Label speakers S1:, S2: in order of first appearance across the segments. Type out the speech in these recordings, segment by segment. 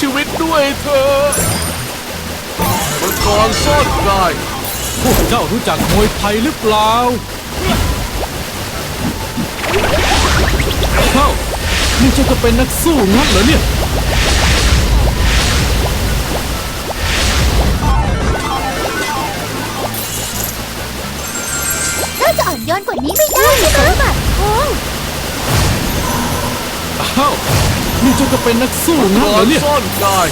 S1: ชีวิตด้วยเธอะมังกรซ่อนกาย
S2: พวกเจ้ารู้จักมวยไทยหรือเปล่าเอ้านี่เจ้าก็เป็นนักสู้งั้นเหรอเนี่ย
S3: เจ้าจะอ่อนโยนกว่านี้ไม่ได้สมบัติทอง
S2: อ้าว นี่เจ้าก็เป็นนักสู้น
S1: ก
S2: เหรอเนี่ย
S1: ซ่อนกาย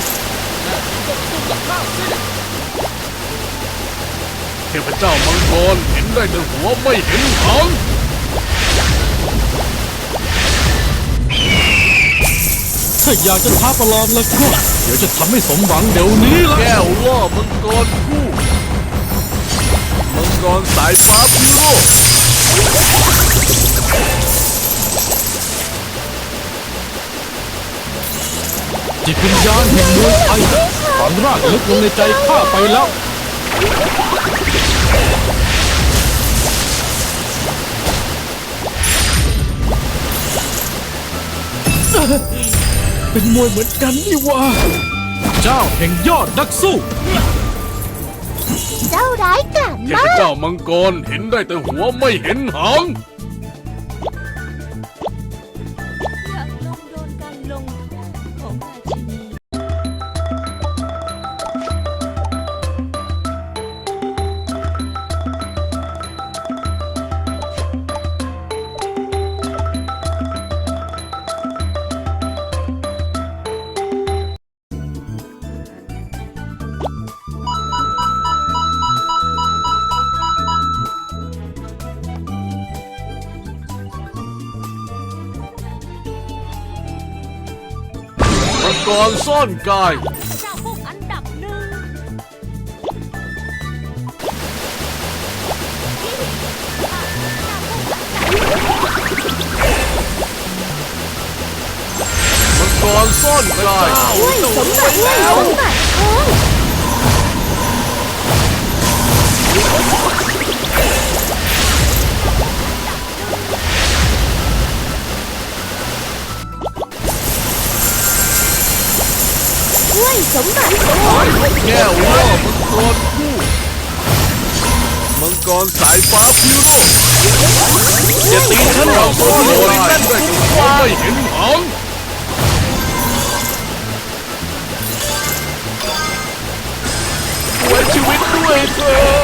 S1: เทพเจ้ามังกรเห็นได้แต่หัวไม่เห็นหาง
S2: ถ้าอยากจะท้าประลองแล้วก็เดี๋ยวจะทำให้สมหวังเดี๋ยวนี้ละ
S1: แก้วล่อมังกรคู่มังกรสายฟ้าพิโร
S2: จิตวิญญาณแห่งมวยไทยฝังรากลึกลงในใจข้าไปแล้ว เป็นมวยเหมือนกันนี่หว่า เจ้าแห่งยอดนักสู้
S3: เจ้าร้ายกาจ
S1: เท
S3: มา
S1: พ
S3: ก
S1: เจ้ามังกรเห็นได้แต่หัวไม่เห็นหาง มังกรซ่อนกาย
S4: เจ้าพวกอันดับหนึ่ง
S1: มังกรซ่อนกาย
S3: ด้วยสมบัติด้วยสมบัติทอง ด้วยสมบัติโอง
S1: แก้วล่อมังกรคู่มังกรสายฟ้าพิโรธอย่าตีฉันเราโดนโดนได้แต่หัวไม่เห็นหางไว้ชีวิตด้วยเธอะ